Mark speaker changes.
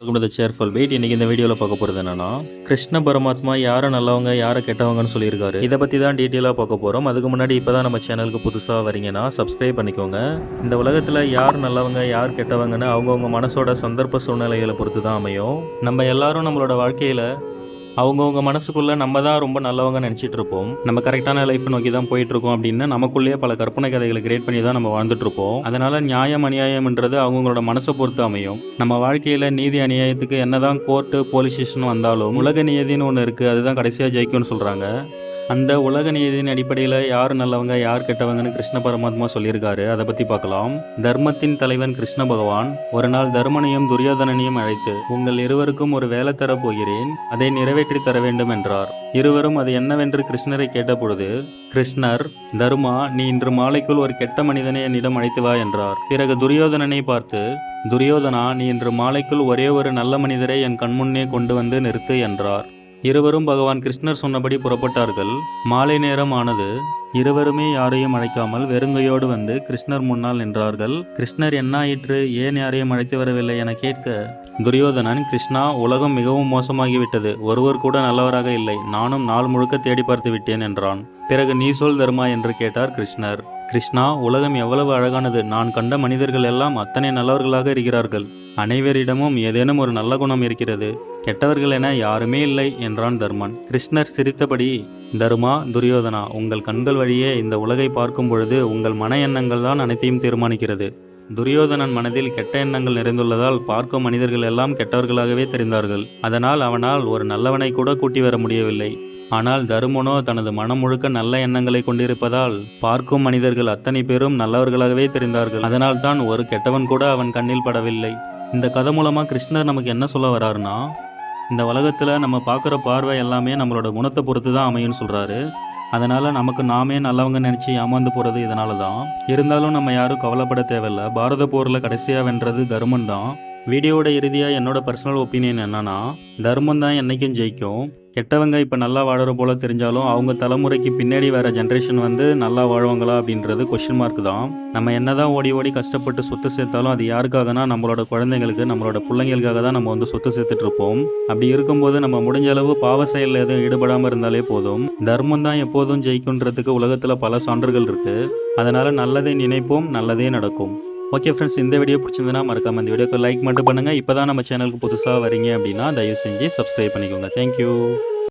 Speaker 1: Welcome to cheerful beat இன்றைக்கி இந்த வீடியோவில் பார்க்க போகிறது என்னன்னா கிருஷ்ண பரமாத்மா யாரை நல்லவங்க யாரை கெட்டவங்கன்னு சொல்லியிருக்காரு. இதை பற்றி தான் டீட்டெயிலாக பார்க்க போகிறோம் அதுக்கு முன்னாடி இப்போ தான் நம்ம சேனலுக்கு புதுசாக வரீங்கன்னா சப்ஸ்கிரைப் பண்ணிக்கோங்க. இந்த உலகத்தில் யார் நல்லவங்க யார் கெட்டவங்கன்னு அவங்கவுங்க மனசோட சந்தர்ப்ப சூழ்நிலைகளை பொறுத்து தான் அமையும். நம்ம எல்லாரும் நம்மளோட வாழ்க்கையில் அவங்கவுங்க மனசுக்குள்ளே நம்ம தான் ரொம்ப நல்லவங்க நினச்சிட்டு இருப்போம் நம்ம கரெக்டான லைஃப் நோக்கி தான் போயிட்டு இருக்கோம் அப்படின்னு நமக்குள்ளேயே பல கற்பனை கதைகளை கிரியேட் பண்ணி தான் நம்ம வாழ்ந்துட்டு இருப்போம் அதனால நியாயம் அநியாயம்ன்றது அவங்களோட மனசை பொறுத்து அமையும். நம்ம வாழ்க்கையில் நீதி அநியாயத்துக்கு என்னதான் கோர்ட்டு போலீஸ் ஸ்டேஷன் வந்தாலும் உலக நியதின்னு ஒன்று இருக்குது அதுதான் கடைசியாக ஜெயிக்கும்னு சொல்கிறாங்க அந்த உலக நீதியின் அடிப்படையில் யார் நல்லவங்க யார் கெட்டவங்கன்னு கிருஷ்ண பரமாத்மா சொல்லியிருக்காரு. அதை பற்றி பார்க்கலாம். தர்மத்தின் தலைவன் கிருஷ்ண பகவான் ஒரு நாள் தர்மனையும் துரியோதனனையும் அழைத்து உங்கள் இருவருக்கும் ஒரு வேலை தரப் போகிறேன் அதை நிறைவேற்றி தர வேண்டும் என்றார். இருவரும் அது என்னவென்று கிருஷ்ணரை கேட்டபொழுது கிருஷ்ணர் தர்மா நீ இன்று மாலைக்குள் ஒரு கெட்ட மனிதனை என்னிடம் அழைத்து வா என்றார். பிறகு துரியோதனனை பார்த்து துரியோதனா நீ இன்று மாலைக்குள் ஒரே ஒரு நல்ல மனிதரை என் கண்முன்னே கொண்டு வந்து நிறுத்து என்றார். இருவரும் பகவான் கிருஷ்ணர் சொன்னபடி புறப்பட்டார்கள். மாலை நேரம் ஆனது இருவருமே யாரையும் அழைக்காமல் வெறுங்கையோடு வந்து கிருஷ்ணர் முன்னால் நின்றார்கள். கிருஷ்ணர் என்னாயிற்று ஏன் யாரையும் அழைத்து வரவில்லை? என கேட்க துரியோதனன் கிருஷ்ணா உலகம் மிகவும் மோசமாகிவிட்டது. ஒருவர் கூட நல்லவராக இல்லை. நானும் நாள் முழுக்க தேடி பார்த்து விட்டேன் என்றான். பிறகு நீ சொல் தர்மா என்று கேட்டார் கிருஷ்ணர். கிருஷ்ணா உலகம் எவ்வளவு அழகானது. நான் கண்ட மனிதர்கள் எல்லாம் அத்தனை நல்லவர்களாக இருக்கிறார்கள். அனைவரிடமும் ஏதேனும் ஒரு நல்ல குணம் இருக்கிறது கெட்டவர்கள் என யாருமே இல்லை என்றான் தர்மன். கிருஷ்ணர் சிரித்தபடி தருமா துரியோதனா உங்கள் கண்கள் வழியே இந்த உலகை பார்க்கும் பொழுது உங்கள் மன எண்ணங்கள் தான் அனைத்தையும் தீர்மானிக்கிறது. துரியோதனன் மனதில் கெட்ட எண்ணங்கள் நிறைந்துள்ளதால் பார்க்கும் மனிதர்கள் எல்லாம் கெட்டவர்களாகவே தெரிந்தார்கள். அதனால் அவனால் ஒரு நல்லவனை கூட கூட்டி வர முடியவில்லை. ஆனால் தருமனோ தனது மனம் முழுக்க நல்ல எண்ணங்களை கொண்டிருப்பதால் பார்க்கும் மனிதர்கள் அத்தனை பேரும் நல்லவர்களாகவே தெரிந்தார்கள். அதனால் தான் ஒரு கெட்டவன் கூட அவன் கண்ணில் படவில்லை. இந்த கதை மூலமாக கிருஷ்ணர் நமக்கு என்ன சொல்ல வராருன்னா இந்த உலகத்தில் நம்ம பார்க்குற பார்வை எல்லாமே நம்மளோட குணத்தை பொறுத்து தான் அமையும்னு சொல்கிறாரு அதனால் நமக்கு நாமே நல்லவங்க நினச்சி ஏமாந்து போகிறது இதனால தான் இருந்தாலும் நம்ம யாரும் கவலைப்பட தேவையில்ல. பாரத போரில் கடைசியாக வென்றது தர்மன் தான். வீடியோவோட இறுதியாக என்னோட பர்சனல் ஒப்பீனியன் என்னன்னா தர்மம் தான் என்றைக்கும் ஜெயிக்கும். கெட்டவங்க இப்போ நல்லா வாழற போல தெரிஞ்சாலும் அவங்க தலைமுறைக்கு பின்னாடி வர ஜென்ரேஷன் வந்து நல்லா வாழ்வாங்களா அப்படின்றது கொஷின் மார்க் தான். நம்ம என்னதான் ஓடி ஓடி கஷ்டப்பட்டு சொத்து சேர்த்தாலும் அது யாருக்காகனா நம்மளோட குழந்தைங்களுக்கு நம்மளோட பிள்ளைங்களுக்காக தான் நம்ம வந்து சொத்து சேர்த்துட்டு இருப்போம். அப்படி இருக்கும்போது நம்ம முடிஞ்ச அளவு பாவ செயலில் எதுவும் ஈடுபடாமல் இருந்தாலே போதும். தர்மம் தான் எப்போதும் ஜெயிக்குன்றதுக்கு உலகத்தில் பல சான்றுகள் இருக்கு. அதனால நல்லதை நினைப்போம் நல்லதே நடக்கும். ஓகே ஃப்ரெண்ட்ஸ் இந்த வீடியோ பிடிச்சிருந்தனா மறக்காம இந்த வீடியோக்கு லைக் மட்டும் பண்ணுங்கள் இப்போ தான் நம்ம சேனலுக்கு புதுசாக வரீங்க அப்படின்னா தயவு செஞ்சு சப்ஸ்கிரைப் பண்ணிக்கோங்க. தேங்க்யூ